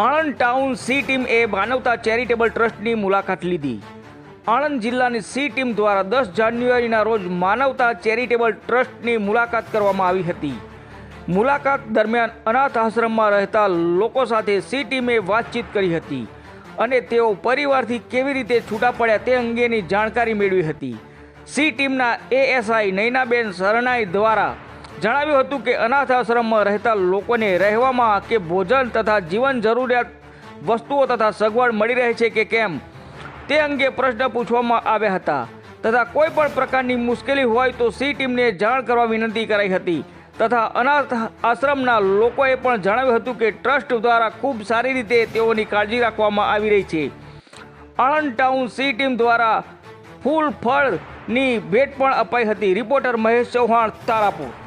Anand town C team એ માનવતા charitable ટ્રસ્ટની મુલાકાત લીધી. આણંદ જિલ્લાની સી ટીમ દ્વારા દસ જાન્યુઆરીના રોજ માનવતા ચેરિટેબલ ટ્રસ્ટની મુલાકાત કરવામાં આવી હતી. મુલાકાત દરમિયાન અનાથ આશ્રમમાં રહેતા લોકો સાથે સી ટીમે વાતચીત કરી હતી અને તેઓ પરિવારથી કેવી રીતે છૂટા પડ્યા તે અંગેની જાણકારી મેળવી હતી. સી ટીમના એએસઆઈ નૈનાબેન શરણાઈ દ્વારા જણાવ્યું હતું કે અનાથ આશ્રમમાં રહેતા લોકોને રહેવામાં કે ભોજન તથા જીવન જરૂરિયાત વસ્તુઓ તથા સગવડ મળી રહે છે કે કેમ? તે અંગે પ્રશ્ન પૂછવામાં આવ્યા હતા. તથા કોઈ પણ પ્રકારની મુશ્કેલી હોય તો સી ટીમને જાણ કરવા વિનંતી કરાઈ હતી. તથા અનાથ આશ્રમના લોકોએ પણ જણાવ્યું હતું કે ટ્રસ્ટ દ્વારા ખૂબ સારી રીતે તેઓની કાળજી રાખવામાં આવી રહી છે. આણંદ ટાઉન સી ટીમ દ્વારા ફૂલ ફળની ભેટ પણ અપાઈ હતી. રિપોર્ટર મહેશ ચૌહાણ, તારાપુર.